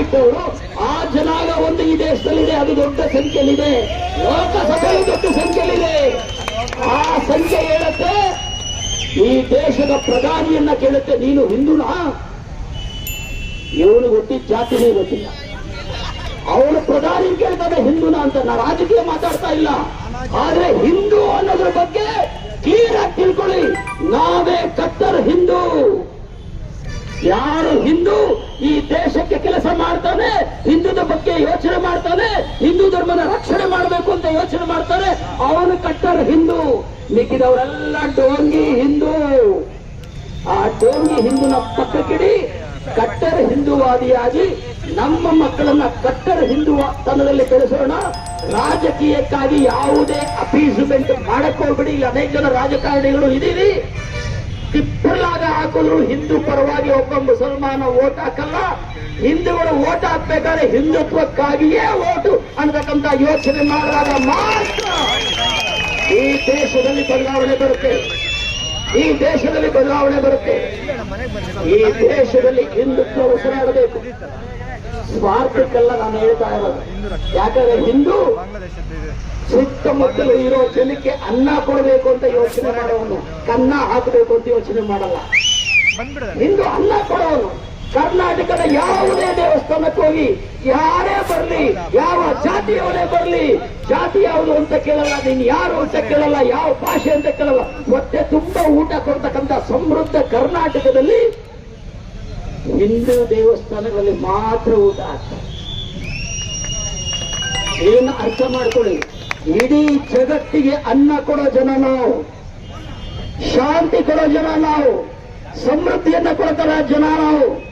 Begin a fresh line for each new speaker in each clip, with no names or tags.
ಇಟ್ಟವರು ಆ ಜನಾಂಗ ಒಂದು ಈ ದೇಶದಲ್ಲಿದೆ, ಅದು ದೊಡ್ಡ ಸಂಖ್ಯೆಯಲ್ಲಿದೆ. ಲೋಕಸಭೆಯಲ್ಲಿ ದೊಡ್ಡ ಸಂಖ್ಯೆಯಲ್ಲಿದೆ. ಆ ಸಂಖ್ಯೆ ಹೇಳುತ್ತೆ, ಈ ದೇಶದ ಪ್ರಧಾನಿಯನ್ನ ಕೇಳುತ್ತೆ, ನೀನು ಹಿಂದೂನಾ? ಇವನು ಗೊತ್ತಿ ಜಾತಿನೇ ಗೊತ್ತಿಲ್ಲ ಅವನು ಪ್ರಧಾನಿ ಕೇಳ್ತಾನೆ, ಹಿಂದೂನ ಅಂತ. ನಾ ರಾಜಕೀಯ ಮಾತಾಡ್ತಾ ಇಲ್ಲ. ಆದ್ರೆ ಹಿಂದೂ ಅನ್ನೋದ್ರ ಧರ್ಮದ ರಕ್ಷಣೆ ಮಾಡಬೇಕು ಅಂತ ಯೋಚನೆ ಮಾಡ್ತಾರೆ. ಅವನು ಕಟ್ಟರ್ ಹಿಂದೂ. ಮಿಕ್ಕಿದವರೆಲ್ಲ ಡೋಂಗಿ ಹಿಂದೂ. ಆ ಡೋಂಗಿ ಹಿಂದೂನ ಪಕ್ಕಕ್ಕಿಡಿ, ಕಟ್ಟರ್ ಹಿಂದೂವಾದಿಯಾಗಿ ನಮ್ಮ ಮಕ್ಕಳನ್ನ ಕಟ್ಟರ್ ಹಿಂದೂ ತನದಲ್ಲಿ ಬೆಳೆಸೋಣ. ರಾಜಕೀಯಕ್ಕಾಗಿ ಯಾವುದೇ ಅಪೀಸ್ಮೆಂಟ್ ಮಾಡಕ್ ಹೋಗ್ಬಿಡಿ. ಇಲ್ಲಿ ಅನೇಕ ಜನ ರಾಜಕಾರಣಿಗಳು ಇದೀವಿ ತಿಪ್ಪಲಾಗ ಹಾಕಲು ಹಿಂದೂ ಪರವಾಗಿ ಒಬ್ಬ ಮುಸಲ್ಮಾನ ಓಟ್ ಹಾಕಲ್ಲ. ಹಿಂದೂಗಳು ಓಟ್ ಹಾಕ್ಬೇಕಾದ್ರೆ ಹಿಂದುತ್ವಕ್ಕಾಗಿಯೇ ಓಟು ಅನ್ನತಕ್ಕಂತ ಯೋಚನೆ ಮಾಡಿದಾಗ ಮಾತ್ರ ಈ ದೇಶದಲ್ಲಿ ಬದಲಾವಣೆ ಬರುತ್ತೆ. ಈ ದೇಶದಲ್ಲಿ ಬದಲಾವಣೆ ಬರುತ್ತೆ. ಈ ದೇಶದಲ್ಲಿ ಹಿಂದುತ್ವ ಉಸಿರಾಡಬೇಕು. ಸ್ವಾರ್ಥಕ್ಕೆಲ್ಲ ನಾನು ಹೇಳ್ತಾ ಇರೋದು. ಯಾಕಂದ್ರೆ ಹಿಂದೂ ಸುತ್ತಮುತ್ತಲು ಇರೋ ಜನಕ್ಕೆ ಅನ್ನ ಕೊಡಬೇಕು ಅಂತ ಯೋಚನೆ ಮಾಡೋನು ಕನ್ನ ಹಾಕಬೇಕು ಅಂತ ಯೋಚನೆ ಮಾಡಲ್ಲ. ಹಿಂದೂ ಅನ್ನ ಕೊಡೋನು. ಕರ್ನಾಟಕದ ಯಾವುದೇ ದೇವಸ್ಥಾನಕ್ಕೆ ಹೋಗಿ ಯಾರೇ ಬರಲಿ, ಯಾವ ಜಾತಿಯವರೇ ಬರಲಿ, ಜಾತಿ ಯಾವುದು ಅಂತ ಕೇಳಲ್ಲ, ನೀನು ಯಾರು ಅಂತ ಕೇಳಲ್ಲ, ಯಾವ ಭಾಷೆ ಅಂತ ಕೇಳಲ್ಲ. ಮತ್ತೆ ತುಂಬಾ ಊಟ ಕೊಡ್ತಕ್ಕಂಥ ಸಮೃದ್ಧ ಕರ್ನಾಟಕದಲ್ಲಿ ಹಿಂದೂ ದೇವಸ್ಥಾನಗಳಲ್ಲಿ ಮಾತ್ರ ಊಟ ಆಗ್ತದೆ. ಏನು ಅರ್ಥ ಮಾಡ್ಕೊಳ್ಳಿ? ಇಡೀ ಜಗತ್ತಿಗೆ ಅನ್ನ ಕೊಡೋ ಜನ ನಾವು. ಶಾಂತಿ ಕೊಡೋ ಜನ ನಾವು. ಸಮೃದ್ಧಿಯನ್ನ ಕೊಡ್ತಾರ ಜನ ನಾವು.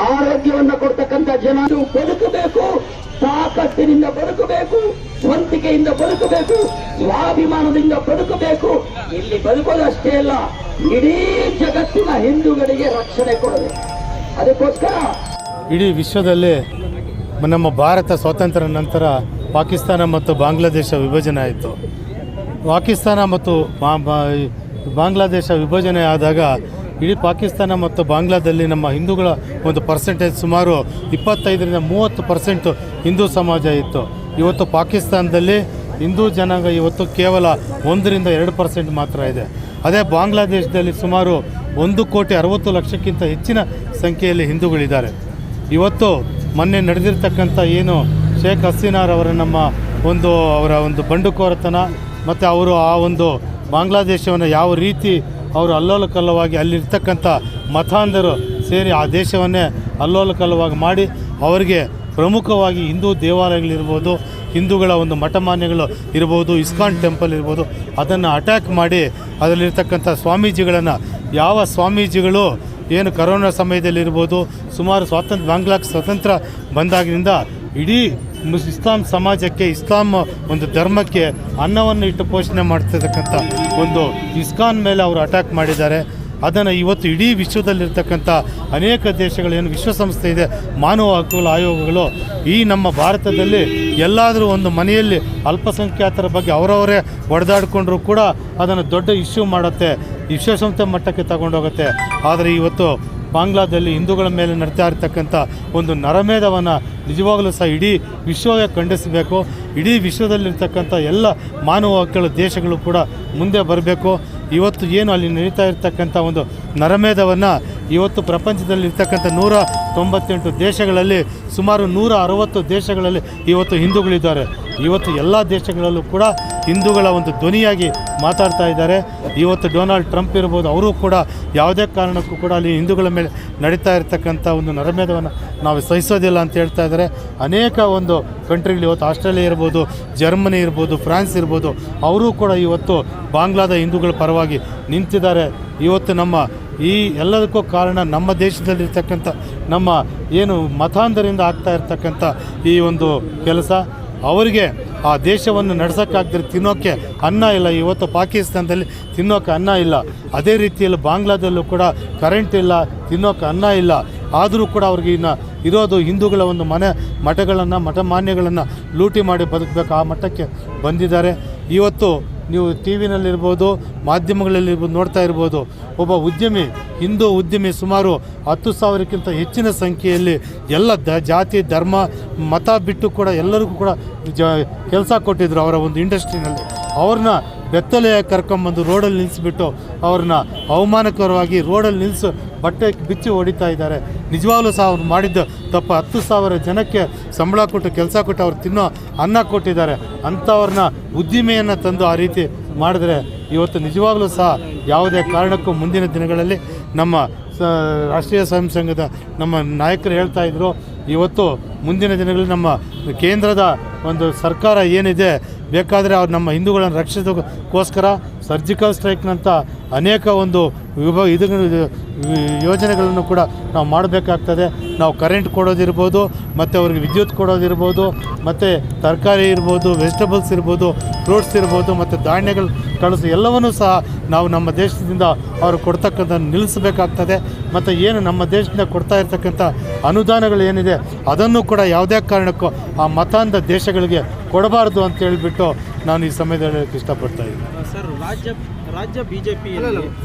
ಆರೋಗ್ಯವನ್ನ ಕೊಡ್ತಕ್ಕಂಥ ಜನ ಬದುಕಬೇಕು. ತಾಕತ್ತಿನಿಂದ ಬದುಕಬೇಕು ಸ್ವಂತಿಕೆಯಿಂದ ಬದುಕಬೇಕು, ಸ್ವಾಭಿಮಾನದಿಂದ ಬದುಕಬೇಕು. ಇಲ್ಲಿ ಬದುಕೋದಷ್ಟೇ ಅಲ್ಲ, ಇಡೀ ಜಗತ್ತಿನ ಹಿಂದೂಗಳಿಗೆ ರಕ್ಷಣೆ ಕೊಡಬೇಕು. ಅದಕ್ಕೋಸ್ಕರ
ಇಡೀ ವಿಶ್ವದಲ್ಲಿ ನಮ್ಮ ಭಾರತ ಸ್ವಾತಂತ್ರ್ಯ ನಂತರ ಪಾಕಿಸ್ತಾನ ಮತ್ತು ಬಾಂಗ್ಲಾದೇಶ ವಿಭಜನೆ ಆಯಿತು. ಪಾಕಿಸ್ತಾನ ಮತ್ತು ಬಾಂಗ್ಲಾದೇಶ ವಿಭಜನೆ ಆದಾಗ ಇಡೀ ಪಾಕಿಸ್ತಾನ ಮತ್ತು ಬಾಂಗ್ಲಾದಲ್ಲಿ ನಮ್ಮ ಹಿಂದೂಗಳ ಒಂದು ಪರ್ಸೆಂಟೇಜ್ ಸುಮಾರು ಇಪ್ಪತ್ತೈದರಿಂದ ಮೂವತ್ತು ಪರ್ಸೆಂಟು ಹಿಂದೂ ಸಮಾಜ ಇತ್ತು. ಇವತ್ತು ಪಾಕಿಸ್ತಾನದಲ್ಲಿ ಹಿಂದೂ ಜನಾಂಗ ಇವತ್ತು ಕೇವಲ ಒಂದರಿಂದ ಎರಡು ಪರ್ಸೆಂಟ್ ಮಾತ್ರ ಇದೆ. ಅದೇ ಬಾಂಗ್ಲಾದೇಶದಲ್ಲಿ ಸುಮಾರು ಒಂದು ಕೋಟಿ ಅರವತ್ತು ಲಕ್ಷಕ್ಕಿಂತ ಹೆಚ್ಚಿನ ಸಂಖ್ಯೆಯಲ್ಲಿ ಹಿಂದೂಗಳಿದ್ದಾರೆ. ಇವತ್ತು ಮೊನ್ನೆ ನಡೆದಿರ್ತಕ್ಕಂಥ ಏನು ಶೇಖ್ ಹಸೀನಾರ್ ಅವರ ನಮ್ಮ ಒಂದು ಅವರ ಒಂದು ಬಂಡುಕೋರತನ, ಮತ್ತು ಅವರು ಆ ಒಂದು ಬಾಂಗ್ಲಾದೇಶವನ್ನು ಯಾವ ರೀತಿ ಅವರು ಅಲ್ಲೋಲ ಕಲ್ಲವಾಗಿ ಅಲ್ಲಿರ್ತಕ್ಕಂಥ ಮತಾಂಧರು ಸೇರಿ ಆ ದೇಶವನ್ನೇ ಅಲ್ಲೋಲ ಕಲ್ಲವಾಗಿ ಮಾಡಿ ಅವರಿಗೆ ಪ್ರಮುಖವಾಗಿ ಹಿಂದೂ ದೇವಾಲಯಗಳಿರ್ಬೋದು, ಹಿಂದೂಗಳ ಒಂದು ಮಠಮಾನ್ಯಗಳು ಇರ್ಬೋದು, ಇಸ್ಕಾನ್ ಟೆಂಪಲ್ ಇರ್ಬೋದು, ಅದನ್ನು ಅಟ್ಯಾಕ್ ಮಾಡಿ ಅದರಲ್ಲಿರ್ತಕ್ಕಂಥ ಸ್ವಾಮೀಜಿಗಳನ್ನು ಯಾವ ಸ್ವಾಮೀಜಿಗಳು ಏನು ಕರೋನಾ ಸಮಯದಲ್ಲಿರ್ಬೋದು, ಸುಮಾರು ಸ್ವಾತಂತ್ರ್ಯ ಬಾಂಗ್ಲಾಕ್ ಸ್ವತಂತ್ರ ಬಂದಾಗಿನಿಂದ ಇಡೀ ಮುಸ್, ಇಸ್ಲಾಂ ಸಮಾಜಕ್ಕೆ, ಇಸ್ಲಾಂ ಒಂದು ಧರ್ಮಕ್ಕೆ ಅನ್ನವನ್ನು ಇಟ್ಟು ಪೋಷಣೆ ಮಾಡ್ತಿರ್ತಕ್ಕಂಥ ಒಂದು ಇಸ್ಕಾನ್ ಮೇಲೆ ಅವರು ಅಟ್ಯಾಕ್ ಮಾಡಿದ್ದಾರೆ. ಅದನ್ನು ಇವತ್ತು ಇಡೀ ವಿಶ್ವದಲ್ಲಿರ್ತಕ್ಕಂಥ ಅನೇಕ ದೇಶಗಳೇನು, ವಿಶ್ವಸಂಸ್ಥೆ ಇದೆ, ಮಾನವ ಹಕ್ಕುಗಳ ಆಯೋಗಗಳು ಈ ನಮ್ಮ ಭಾರತದಲ್ಲಿ ಎಲ್ಲಾದರೂ ಒಂದು ಮನೆಯಲ್ಲಿ ಅಲ್ಪಸಂಖ್ಯಾತರ ಬಗ್ಗೆ ಅವರವರೇ ಹೊಡೆದಾಡಿಕೊಂಡ್ರೂ ಕೂಡ ಅದನ್ನು ದೊಡ್ಡ ಇಶ್ಯೂ ಮಾಡುತ್ತೆ, ವಿಶ್ವಸಂಸ್ಥೆ ಮಟ್ಟಕ್ಕೆ ತಗೊಂಡೋಗುತ್ತೆ. ಆದರೆ ಇವತ್ತು ಬಾಂಗ್ಲಾದಲ್ಲಿ ಹಿಂದೂಗಳ ಮೇಲೆ ನಡೀತಾ ಇರತಕ್ಕಂಥ ಒಂದು ನರಮೇಧವನ್ನು ನಿಜವಾಗಲೂ ಸಹ ಇಡೀ ವಿಶ್ವವೇ ಖಂಡಿಸಬೇಕು. ಇಡೀ ವಿಶ್ವದಲ್ಲಿರ್ತಕ್ಕಂಥ ಎಲ್ಲ ಮಾನವ ಹಕ್ಕುಗಳ ದೇಶಗಳು ಕೂಡ ಮುಂದೆ ಬರಬೇಕು. ಇವತ್ತು ಏನು ಅಲ್ಲಿ ನಡೀತಾ ಇರ್ತಕ್ಕಂಥ ಒಂದು ನರಮೇಧವನ್ನು ಇವತ್ತು ಪ್ರಪಂಚದಲ್ಲಿರ್ತಕ್ಕಂಥ ನೂರ ತೊಂಬತ್ತೆಂಟು ದೇಶಗಳಲ್ಲಿ ಸುಮಾರು ನೂರ ಅರವತ್ತು ದೇಶಗಳಲ್ಲಿ ಇವತ್ತು ಹಿಂದೂಗಳಿದ್ದಾರೆ. ಇವತ್ತು ಎಲ್ಲ ದೇಶಗಳಲ್ಲೂ ಕೂಡ ಹಿಂದೂಗಳ ಒಂದು ಧ್ವನಿಯಾಗಿ ಮಾತಾಡ್ತಾ ಇದ್ದಾರೆ. ಇವತ್ತು ಡೊನಾಲ್ಡ್ ಟ್ರಂಪ್ ಇರ್ಬೋದು, ಅವರು ಕೂಡ ಯಾವುದೇ ಕಾರಣಕ್ಕೂ ಕೂಡ ಅಲ್ಲಿ ಹಿಂದೂಗಳ ಮೇಲೆ ನಡೀತಾ ಇರತಕ್ಕಂಥ ಒಂದು ನರಮೇಧವನ್ನು ನಾವು ಸಹಿಸೋದಿಲ್ಲ ಅಂತ ಹೇಳ್ತಾ ಇದ್ದಾರೆ. ಅನೇಕ ಒಂದು ಕಂಟ್ರಿಗಳು ಇವತ್ತು ಆಸ್ಟ್ರೇಲಿಯಾ ಇರ್ಬೋದು, ಜರ್ಮನಿ ಇರ್ಬೋದು, ಫ್ರಾನ್ಸ್ ಇರ್ಬೋದು, ಅವರು ಕೂಡ ಇವತ್ತು ಬಾಂಗ್ಲಾದ ಹಿಂದೂಗಳ ಪರವಾಗಿ ನಿಂತಿದ್ದಾರೆ. ಇವತ್ತು ನಮ್ಮ ಈ ಎಲ್ಲದಕ್ಕೂ ಕಾರಣ ನಮ್ಮ ದೇಶದಲ್ಲಿರ್ತಕ್ಕಂಥ, ನಮ್ಮ ಏನು ಮತಾಂಧರಿಂದ ಆಗ್ತಾ ಇರ್ತಕ್ಕಂಥ ಈ ಒಂದು ಕೆಲಸ. ಅವರಿಗೆ ಆ ದೇಶವನ್ನು ನಡೆಸೋಕ್ಕಾಗ್ದಿರ ತಿನ್ನೋಕ್ಕೆ ಅನ್ನ ಇಲ್ಲ. ಇವತ್ತು ಪಾಕಿಸ್ತಾನದಲ್ಲಿ ತಿನ್ನೋಕೆ ಅನ್ನ ಇಲ್ಲ. ಅದೇ ರೀತಿಯಲ್ಲಿ ಬಾಂಗ್ಲಾದಲ್ಲೂ ಕೂಡ ಕರೆಂಟ್ ಇಲ್ಲ, ತಿನ್ನೋಕೆ ಅನ್ನ ಇಲ್ಲ. ಆದರೂ ಕೂಡ ಅವ್ರಿಗೆ ಇನ್ನು ಇರೋದು ಹಿಂದೂಗಳ ಒಂದು ಮನೆ ಮಠಗಳನ್ನು, ಮಠಮಾನ್ಯಗಳನ್ನು ಲೂಟಿ ಮಾಡಿ ಬದುಕಬೇಕು. ಆ ಮಟ್ಟಕ್ಕೆ ಬಂದಿದ್ದಾರೆ. ಇವತ್ತು ನೀವು ಟಿ ವಿನಲ್ಲಿರ್ಬೋದು ಮಾಧ್ಯಮಗಳಲ್ಲಿರ್ಬೋದು, ನೋಡ್ತಾ ಇರ್ಬೋದು, ಒಬ್ಬ ಉದ್ಯಮಿ, ಹಿಂದೂ ಉದ್ಯಮಿ ಸುಮಾರು ಹತ್ತು ಸಾವಿರಕ್ಕಿಂತ ಹೆಚ್ಚಿನ ಸಂಖ್ಯೆಯಲ್ಲಿ ಎಲ್ಲ ದ, ಜಾತಿ, ಧರ್ಮ, ಮತ ಬಿಟ್ಟು ಕೂಡ ಎಲ್ಲರಿಗೂ ಕೂಡ ಜ, ಕೆಲಸ ಕೊಟ್ಟಿದ್ದರು ಅವರ ಒಂದು ಇಂಡಸ್ಟ್ರಿನಲ್ಲಿ. ಅವ್ರನ್ನ ಬೆತ್ತಲೆ ಕರ್ಕೊಂಬಂದು ರೋಡಲ್ಲಿ ನಿಲ್ಲಿಸಿಬಿಟ್ಟು ಅವ್ರನ್ನ ಅವಮಾನಕರವಾಗಿ ರೋಡಲ್ಲಿ ನಿಲ್ಲಿಸಿ ಬಟ್ಟೆ ಬಿಚ್ಚಿ ಹೊಡಿತಾ ಇದ್ದಾರೆ. ನಿಜವಾಗ್ಲೂ ಸಹ ಅವ್ರು ಮಾಡಿದ್ದು ತಪ್ಪ. ಹತ್ತು ಸಾವಿರ ಜನಕ್ಕೆ ಸಂಬಳ ಕೊಟ್ಟು ಕೆಲಸ ಕೊಟ್ಟು ಅವ್ರು ತಿನ್ನೋ ಅನ್ನ ಕೊಟ್ಟಿದ್ದಾರೆ. ಅಂಥವ್ರನ್ನ ಉದ್ದಿಮೆಯನ್ನು ತಂದು ಆ ರೀತಿ ಮಾಡಿದ್ರೆ ಇವತ್ತು ನಿಜವಾಗ್ಲೂ ಸಹ ಯಾವುದೇ ಕಾರಣಕ್ಕೂ ಮುಂದಿನ ದಿನಗಳಲ್ಲಿ ನಮ್ಮ ರಾಷ್ಟ್ರೀಯ ಸ್ವಯಂ ಸಂಘದ ನಮ್ಮ ನಾಯಕರು ಹೇಳ್ತಾ ಇದ್ರು, ಇವತ್ತು ಮುಂದಿನ ದಿನಗಳಲ್ಲಿ ನಮ್ಮ ಕೇಂದ್ರದ ಒಂದು ಸರ್ಕಾರ ಏನಿದೆ ಬೇಕಾದರೆ ಅವ್ರು ನಮ್ಮ ಹಿಂದೂಗಳನ್ನು ರಕ್ಷಿಸೋಕ್ಕೋಸ್ಕರ ಸರ್ಜಿಕಲ್ ಸ್ಟ್ರೈಕ್ನಂಥ ಅನೇಕ ಒಂದು ವಿಭಾಗ ಇದು ಯೋಜನೆಗಳನ್ನು ಕೂಡ ನಾವು ಮಾಡಬೇಕಾಗ್ತದೆ. ನಾವು ಕರೆಂಟ್ ಕೊಡೋದಿರ್ಬೋದು ಮತ್ತು ಅವ್ರಿಗೆ ವಿದ್ಯುತ್ ಕೊಡೋದಿರ್ಬೋದು ಮತ್ತು ತರಕಾರಿ ಇರ್ಬೋದು ವೆಜಿಟಬಲ್ಸ್ ಇರ್ಬೋದು ಫ್ರೂಟ್ಸ್ ಇರ್ಬೋದು, ಮತ್ತು ಧಾನ್ಯಗಳು ಕಳಿಸಿ ಎಲ್ಲವನ್ನೂ ಸಹ ನಾವು ನಮ್ಮ ದೇಶದಿಂದ ಅವರು ಕೊಡ್ತಕ್ಕಂಥ ನಿಲ್ಲಿಸಬೇಕಾಗ್ತದೆ. ಮತ್ತು ಏನು ನಮ್ಮ ದೇಶದಿಂದ ಕೊಡ್ತಾ ಇರ್ತಕ್ಕಂಥ ಅನುದಾನಗಳು ಏನಿದೆ ಅದನ್ನು ಕೂಡ ಯಾವುದೇ ಕಾರಣಕ್ಕೂ ಆ ಮತಾಂಧ ದೇಶಗಳಿಗೆ ಕೊಡಬಾರ್ದು ಅಂತ ಹೇಳಿಬಿಟ್ಟು ನಾನು ಈ ಸಮಯದಲ್ಲಿ ಹೇಳಕ್ಕೆ ಇಷ್ಟಪಡ್ತಾ ಇದ್ದೀನಿ.